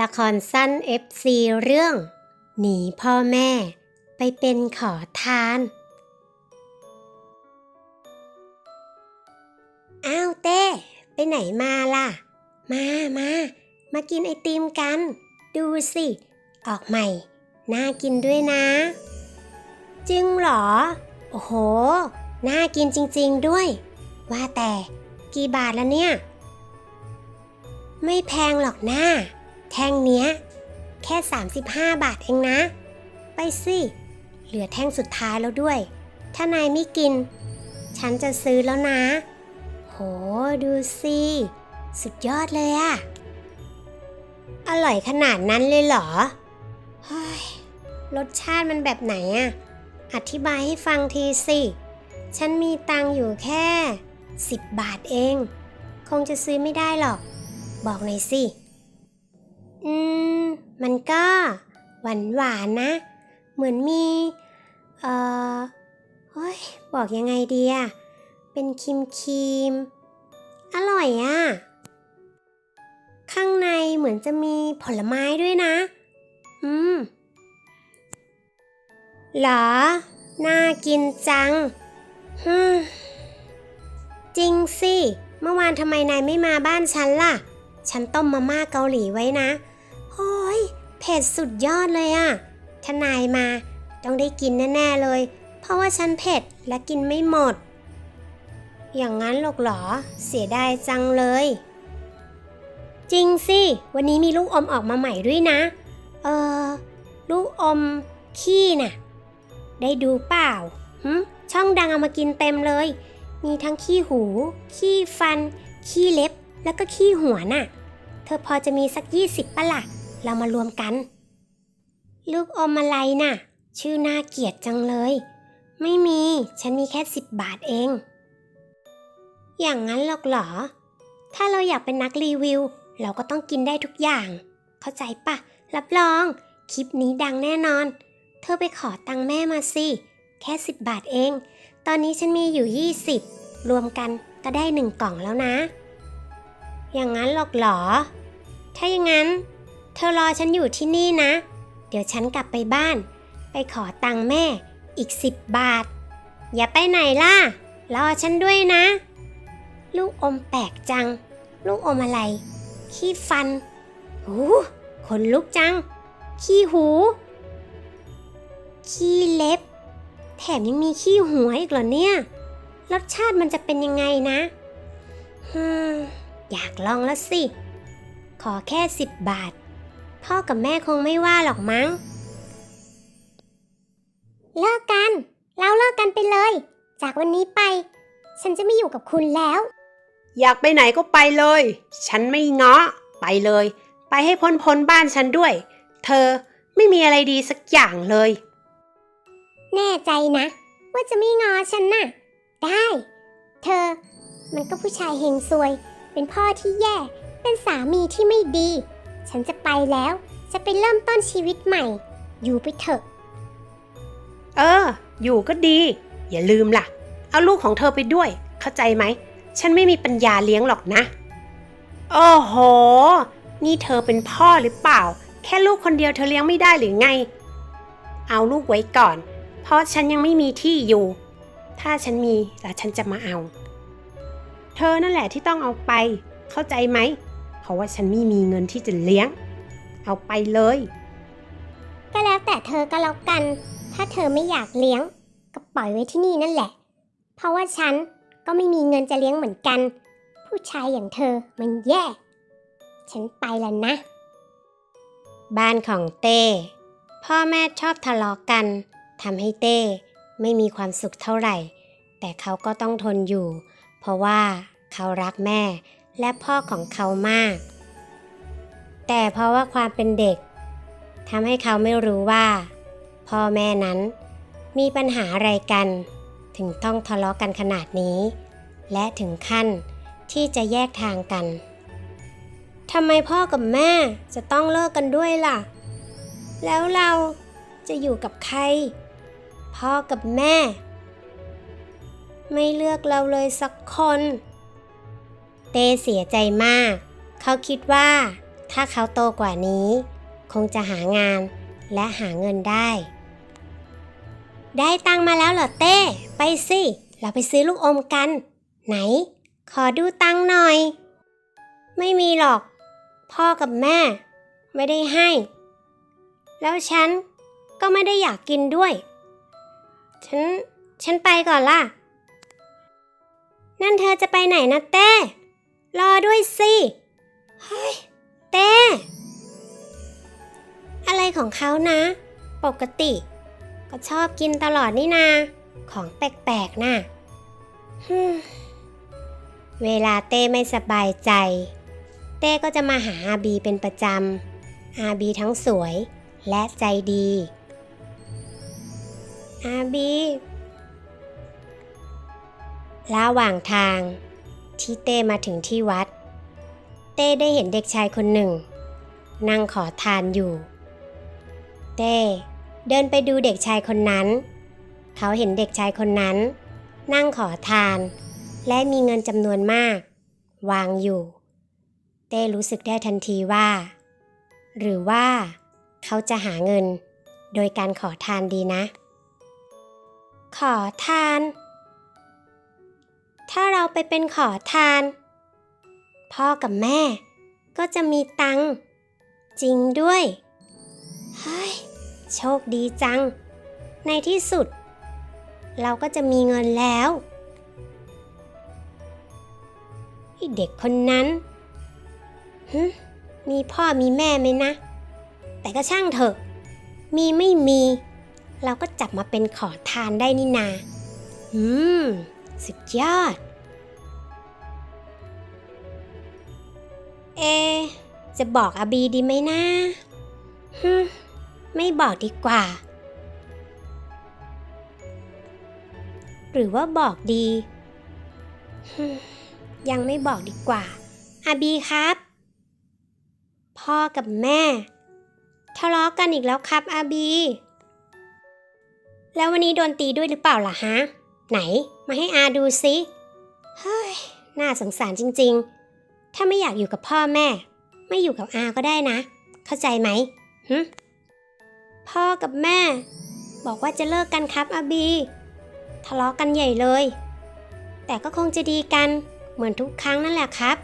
ละครสั้น FC เรื่อง หนีพ่อแม่ ไปเป็นขอทาน อ้าวเต้ ไปไหนมาล่ะ มามา มากินไอติมกัน ดูสิ ออกใหม่ น่ากินด้วยนะ จริงเหรอ โอ้โห น่ากินจริง ๆด้วย ว่าแต่ กี่บาทและเนี่ย ไม่แพงหรอกนะ แท่งเนี้ย แค่ 35 บาทเองนะ ไปสิ เหลือแท่งสุดท้ายแล้วด้วย ถ้านายไม่กิน ฉันจะซื้อแล้วนะ โห ดูสิ สุดยอดเลยอะอร่อยขนาดนั้นเลยเหรอ เฮ้ย รสชาติมันแบบไหนอะอธิบายให้ฟังทีสิ ฉันมีตังอยู่แค่ 10 บาทเอง คงจะซื้อไม่ได้หรอก บอกหน่อยสิ อืม มันก็หวานหวานๆนะ เหมือนมี เอ่อเฮ้ย บอกยังไงดีอะเป็นครีมครีมๆอร่อยอะข้างในเหมือนจะมีผลไม้ด้วยนะ อืม หรอ น่ากินจังฮึจริงสิ เมื่อวานทำไมนายไม่มาบ้านฉันล่ะ ฉันต้มมาม่าเกาหลีไว้นะ โอ้ยเผ็ดสุดยอดเลยอะถ้านายมา ต้องได้กินแน่ๆเลย เพราะว่าฉันเผ็ดและกินไม่หมด อย่างนั้นหรอกเหรอ เสียดายจังเลย จริงสิ วันนี้มีลูกอมออกมาใหม่ด้วยนะ เออ ลูกอมขี้น่ะ ได้ดูเปล่าหึช่องดังเอามากินเต็มเลย มีทั้งขี้หู ขี้ฟัน ขี้เล็บ แล้วก็ขี้หัวน่ะ เธอพอจะมีสักยี่สิบปะล่ะ เรามารวมกัน ลูกอมอะไรน่ะ ชื่อน่าเกลียดจังเลย ไม่มี ฉันมีแค่สิบบาทเอง อย่างนั้นหรอกเหรอ ถ้าเราอยากเป็นนักรีวิว เราก็ต้องกินได้ทุกอย่าง เข้าใจปะ รับรอง คลิปนี้ดังแน่นอน เธอไปขอตังค์แม่มาสิ แค่สิบบาทเอง ตอนนี้ฉันมีอยู่ยี่สิบรวมกันก็ได้หนึ่งกล่องแล้วนะ อย่างนั้นหรอกเหรอ ถ้าอย่างนั้น เธอรอฉันอยู่ที่นี่นะ เดี๋ยวฉันกลับไปบ้าน ไปขอตังค์แม่อีกสิบบาท อย่าไปไหนล่ะ รอฉันด้วยนะ ลูกอมแปลกจัง ลูกอมอะไร ขี้ฟัน หูขนลุกจัง ขี้หู ขี้เล็บ แถมยังมีขี้หัวอีกเหรอเนี่ย รสชาติมันจะเป็นยังไงนะฮึอยากลองแล้วสิ ขอแค่สิบบาท พ่อกับแม่คงไม่ว่าหรอกมั้ง เลิกกัน เราเลิกกันไปเลย จากวันนี้ไป ฉันจะไม่อยู่กับคุณแล้ว อยากไปไหนก็ไปเลย ฉันไม่ง้อไปเลย ไปให้พ้นพ้นบ้านฉันด้วย เธอไม่มีอะไรดีสักอย่างเลย แน่ใจนะ ว่าจะไม่งอฉันน่ะ ได้ เธอ มันก็ผู้ชายเฮงซวย เป็นพ่อที่แย่ เป็นสามีที่ไม่ดี ฉันจะไปแล้ว จะไปเริ่มต้นชีวิตใหม่ อยู่ไปเถอะ เออ อยู่ก็ดี อย่าลืมล่ะ เอาลูกของเธอไปด้วย เข้าใจไหม ฉันไม่มีปัญญาเลี้ยงหรอกนะ โอ้โห นี่เธอเป็นพ่อหรือเปล่า แค่ลูกคนเดียวเธอเลี้ยงไม่ได้หรือไง เอาลูกไว้ก่อน เพราะฉันยังไม่มีที่อยู่ ถ้าฉันมีแล้วฉันจะมาเอา เธอนั่นแหละที่ต้องเอาไป เข้าใจไหม เพราะว่าฉันไม่มีเงินที่จะเลี้ยง เอาไปเลย ก็แล้วแต่เธอก็แล้วกัน ถ้าเธอไม่อยากเลี้ยง ก็ปล่อยไว้ที่นี่นั่นแหละ เพราะว่าฉันก็ไม่มีเงินจะเลี้ยงเหมือนกัน ผู้ชายอย่างเธอมันแย่ ฉันไปแล้วนะ บ้านของเต้ พ่อแม่ชอบทะเลาะกกันทำให้เต้ไม่มีความสุขเท่าไหร่ แต่เขาก็ต้องทนอยู่ เพราะว่าเขารักแม่ และพ่อของเขามาก แต่เพราะว่าความเป็นเด็กทำให้เขาไม่รู้ว่า พ่อแม่นั้นมีปัญหาอะไรกัน ถึงต้องทะเลาะกันขนาดนี้ และถึงขั้นที่จะแยกทางกันทำไมพ่อกับแม่จะต้องเลิกกันด้วยล่ะ แล้วเราจะอยู่กับใคร พ่อกับแม่ ไม่เลือกเราเลยสักคน เตเสียใจมาก เขาคิดว่า ถ้าเขาโตกว่านี้ คงจะหางานและหาเงินได้ ได้ตังมาแล้วเหรอเต้ ไปสิ เราไปซื้อลูกอมกัน ไหน ขอดูตังหน่อย ไม่มีหรอก พ่อกับแม่ ไม่ได้ให้ แล้วฉันก็ไม่ได้อยากกินด้วย ฉัน ฉันไปก่อนล่ะ นั่นเธอจะไปไหนนะเต้ รอด้วยสิเฮ้ยเต้อะไรของเขานะ ปกติ ก็ชอบกินตลอดนี่นา ของแปลกๆน่ะฮึ่มเวลาเต้ไม่สบายใจ เต้ก็จะมาหาอาบีเป็นประจำอาบีทั้งสวยและใจดีอาบีระหว่างทาง ที่เต้มาถึงที่วัด เต้ได้เห็นเด็กชายคนหนึ่ง นั่งขอทานอยู่ เต้เดินไปดูเด็กชายคนนั้น เขาเห็นเด็กชายคนนั้น นั่งขอทาน และมีเงินจำนวนมาก วางอยู่ เต้รู้สึกได้ทันทีว่า หรือว่า เขาจะหาเงิน โดยการขอทานดีนะ ขอทาน ถ้าเราไปเป็นขอทาน พ่อกับแม่ ก็จะมีตังค์จริงด้วยเฮ้ยโชคดีจัง ในที่สุด เราก็จะมีเงินแล้วไอเด็กคนนั้นฮึมีพ่อมีแม่ไหมนะ แต่ก็ช่างเถอะ มีไม่มี เราก็จับมาเป็นขอทานได้นี่นา อืม สุดยอด เอ จะบอกอาบีดีไหมนะฮึไม่บอกดีกว่า หรือว่าบอกดียังไม่บอกดีกว่า อาบีครับ พ่อกับแม่ ทะเลาะกันอีกแล้วครับอาบี แล้ววันนี้โดนตีด้วยหรือเปล่าล่ะฮะ ไหน มาให้อาดูสิเฮ้ย น่าสงสารจริงๆ ถ้าไม่อยากอยู่กับพ่อแม่ ไม่อยู่กับอาก็ได้นะ เข้าใจไหมหึพ่อกับแม่ บอกว่าจะเลิกกันครับอาบี ทะเลาะกันใหญ่เลย แต่ก็คงจะดีกันเหมือนทุกครั้งนั่นแหละครับ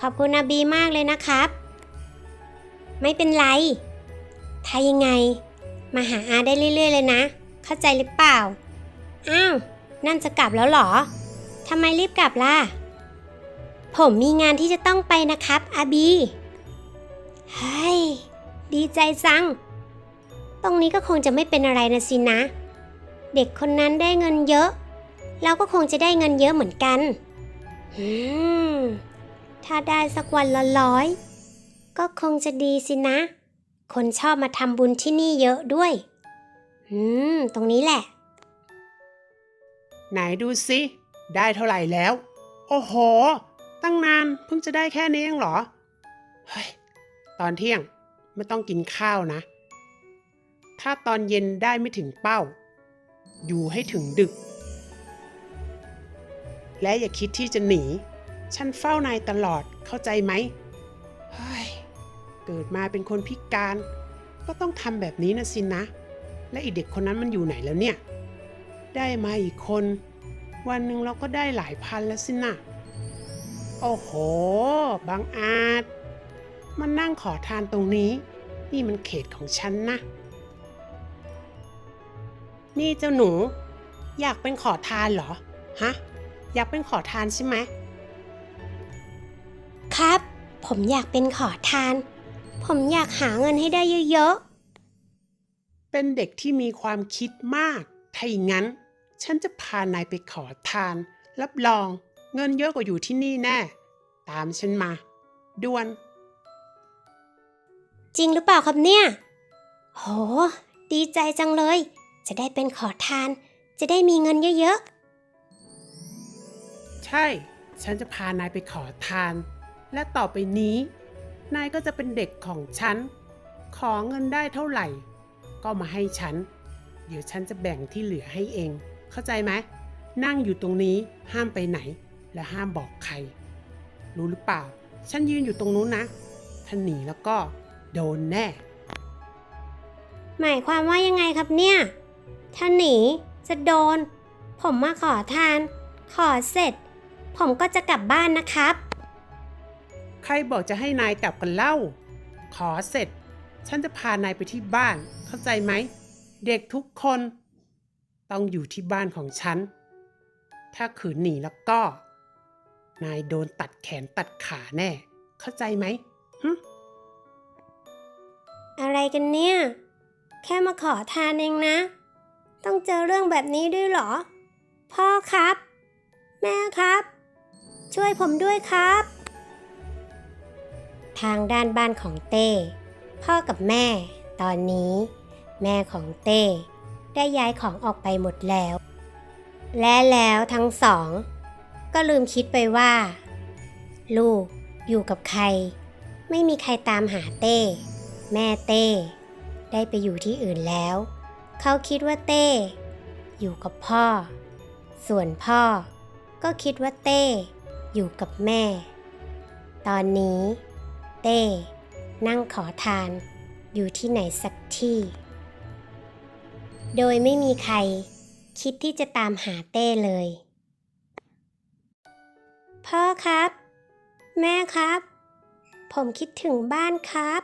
ขอบคุณอาบีมากเลยนะครับ ไม่เป็นไร ถ้ายังไง มาหาอาได้เรื่อยๆเลยนะ เข้าใจหรือเปล่า อ้าว นั่นจะกลับแล้วหรอทำไมรีบกลับล่ะ ผมมีงานที่จะต้องไปนะครับอาบีเฮ้ยดีใจจัง ตรงนี้ก็คงจะไม่เป็นอะไรนะสินะ เด็กคนนั้นได้เงินเยอะ เราก็คงจะได้เงินเยอะเหมือนกันอืมถ้าได้สักวันละร้อย ก็คงจะดีสินะ คนชอบมาทำบุญที่นี่เยอะด้วย อืม ตรงนี้แหละ ไหนดูสิได้เท่าไหร่แล้ว โอ้โห ตั้งนานเพิ่งจะได้แค่นี้เองเหรอ เฮ้ย ตอนเที่ยงไม่ต้องกินข้าวนะ ถ้าตอนเย็นได้ไม่ถึงเป้า อยู่ให้ถึงดึก และอย่าคิดที่จะหนี ฉันเฝ้านายตลอดเข้าใจไหมเฮ้ย เกิดมาเป็นคนพิการ ก็ต้องทำแบบนี้นะสินะ และอีเด็กคนนั้นมันอยู่ไหนแล้วเนี่ย ได้มาอีกคน วันหนึ่งเราก็ได้หลายพันแล้วสินะโอ้โห บางอาจ มันนั่งขอทานตรงนี้ นี่มันเขตของฉันนะ นี่เจ้าหนู อยากเป็นขอทานเหรอ ฮะ อยากเป็นขอทานใช่ไหม ครับ ผมอยากเป็นขอทาน ผมอยากหาเงินให้ได้เยอะเป็นเด็กที่มีความคิดมาก ถ้าอย่างนั้น ฉันจะพานายไปขอทาน รับรองเงินเยอะกว่าอยู่ที่นี่แน่ ตามฉันมา ด่วนๆจริงหรือเปล่าครับเนี่ย โห ดีใจจังเลย จะได้เป็นขอทาน จะได้มีเงินเยอะใช่ ฉันจะพานายไปขอทาน และต่อไปนี้ นายก็จะเป็นเด็กของฉัน ขอเงินได้เท่าไหร่ ก็มาให้ฉัน เดี๋ยวฉันจะแบ่งที่เหลือให้เอง เข้าใจไหมนั่งอยู่ตรงนี้ห้ามไปไหน และห้ามบอกใคร รู้หรือเปล่า ฉันยืนอยู่ตรงนู้นนะถ้าหนีแล้วก็โดนแน่ หมายความว่ายังไงครับเนี่ย ถ้าหนีจะโดน ผมมาขอทาน ขอเสร็จ ผมก็จะกลับบ้านนะครับ ใครบอกจะให้นายกลับกันเล่า ขอเสร็จ ฉันจะพานายไปที่บ้าน เข้าใจไหม เด็กทุกคน ต้องอยู่ที่บ้านของฉัน ถ้าขืนหนีแล้วก็ นายโดนตัดแขนตัดขาแน่ เข้าใจไหมหึอะไรกันเนี่ย แค่มาขอทานเองนะ ต้องเจอเรื่องแบบนี้ด้วยเหรอ พ่อครับ แม่ครับ ช่วยผมด้วยครับ ทางด้านบ้านของเต้ พ่อกับแม่ ตอนนี้ แม่ของเต้ ได้ย้ายของออกไปหมดแล้ว และแล้วทั้งสอง ก็ลืมคิดไปว่า ลูกอยู่กับใคร ไม่มีใครตามหาเต้ แม่เต้ ได้ไปอยู่ที่อื่นแล้ว เขาคิดว่าเต้ อยู่กับพ่อ ส่วนพ่อ ก็คิดว่าเต้ อยู่กับแม่ ตอนนี้ เต้ นั่งขอทานอยู่ที่ไหนสักที่ โดยไม่มีใคร คิดที่จะตามหาเต้เลย พ่อครับ แม่ครับ ผมคิดถึงบ้านครับ